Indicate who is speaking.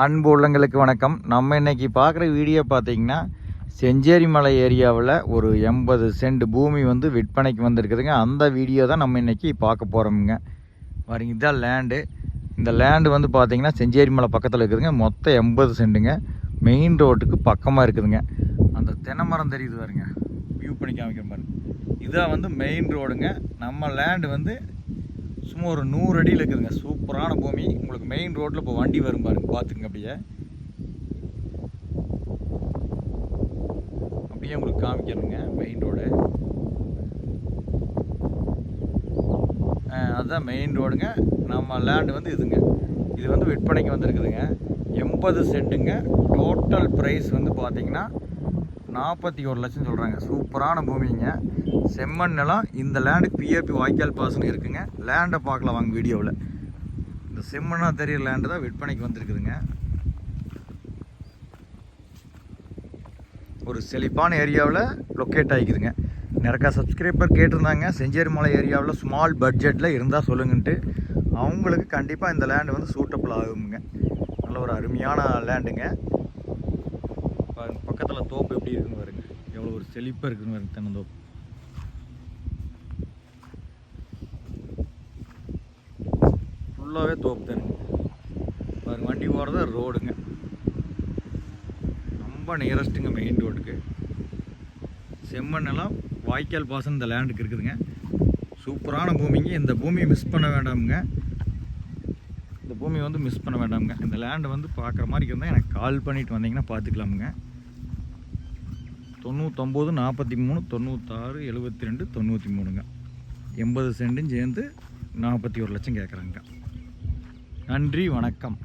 Speaker 1: அன்பு உள்ளங்களுக்கு வணக்கம். நம்ம இன்னைக்கு பார்க்குற வீடியோ பார்த்தீங்கன்னா செஞ்சேரி மலை ஏரியாவில் ஒரு எண்பது சென்ட் பூமி வந்து விற்பனைக்கு வந்திருக்குதுங்க. அந்த வீடியோ தான் நம்ம இன்னைக்கு பார்க்க போகிறோமுங்க பாருங்க இதுதான் லேண்டு இந்த லேண்டு வந்து பார்த்தீங்கன்னா செஞ்சேரி மலை பக்கத்தில் இருக்குதுங்க. மொத்தம் எண்பது சென்ட்டுங்க. மெயின் ரோட்டுக்கு பக்கமாக இருக்குதுங்க. அந்த தென்னை மரம் தெரியுது பாருங்க. வியூ பண்ணி காமிக்கிற மாதிரி. இதான் வந்து மெயின் ரோடுங்க நம்ம லேண்டு வந்து சும்மா ஒரு நூறு அடியில் இருக்குதுங்க. சூப்பரான பூமி. உங்களுக்கு மெயின் ரோட்டில் இப்போ வண்டி வரும் பாருங்க. பார்த்துங்க அப்படியே. அப்படியே உங்களுக்கு காமிக்கணுங்க மெயின் ரோடு அதுதான் மெயின் ரோடுங்க நம்ம லேண்டு வந்து இதுங்க. இது வந்து விற்பனைக்கு வந்திருக்குதுங்க. எண்பது சென்ட்டுங்க டோட்டல் ப்ரைஸ் வந்து பார்த்தீங்கன்னா நாற்பத்தி ஒரு லட்சம் சொல்கிறாங்க சூப்பரான பூமிங்க. செம்மண் நிலம். இந்த லேண்டுக்கு பிஏபி வாய்க்கால் பாசனம் இருக்குங்க. லேண்டை பார்க்கலாம் வாங்க வீடியோவில். இந்த செம்மண்ணாக தெரியற லேண்டு தான் விற்பனைக்கு வந்திருக்குதுங்க. ஒரு செழிப்பான ஏரியாவில் லொக்கேட் ஆகிக்குதுங்க நிறையா சப்ஸ்கிரைபர் கேட்டிருந்தாங்க. செஞ்சேரி மலை ஏரியாவில் ஸ்மால் பட்ஜெட்டில் இருந்தால் சொல்லுங்கன்ட்டு. அவங்களுக்கு கண்டிப்பாக இந்த லேண்டு வந்து சூட்டபிள் ஆகுங்க. நல்ல ஒரு அருமையான லேண்டுங்க பக்கத்தில் தோப்பு எப்படி இருக்குன்னு பாருங்க. எவ்வளோ ஒரு செழிப்பாக இருக்குன்னு பாருங்க தென்னந்தோப்பு. ஃபுல்லாகவே தோப்பு தானுங்க பாருங்க வண்டி போகிறது ரோடுங்க ரொம்ப நியரஸ்ட்டுங்க மெயின் ரோட்டுக்கு செம்மண்ணெல்லாம் வாய்க்கால் பாசனம் இந்த லேண்டுக்கு இருக்குதுங்க. சூப்பரான பூமிங்க. இந்த பூமியை மிஸ் பண்ண வேண்டாமுங்க. இந்த பூமியை வந்து மிஸ் பண்ண வேண்டாமுங்க. இந்த லேண்டை வந்து பார்க்குற மாதிரி இருந்தால் எனக்கு கால் பண்ணிட்டு வந்தீங்கன்னா பார்த்துக்கலாமுங்க. தொண்ணூத்தொம்பது நாற்பத்தி மூணு தொண்ணூத்தாறு எழுபத்தி ரெண்டு தொண்ணூற்றி மூணுங்க எண்பது சென்ட்டும் சேர்ந்து நாற்பத்தி ஒரு லட்சம் கேட்குறாங்க நன்றி வணக்கம்.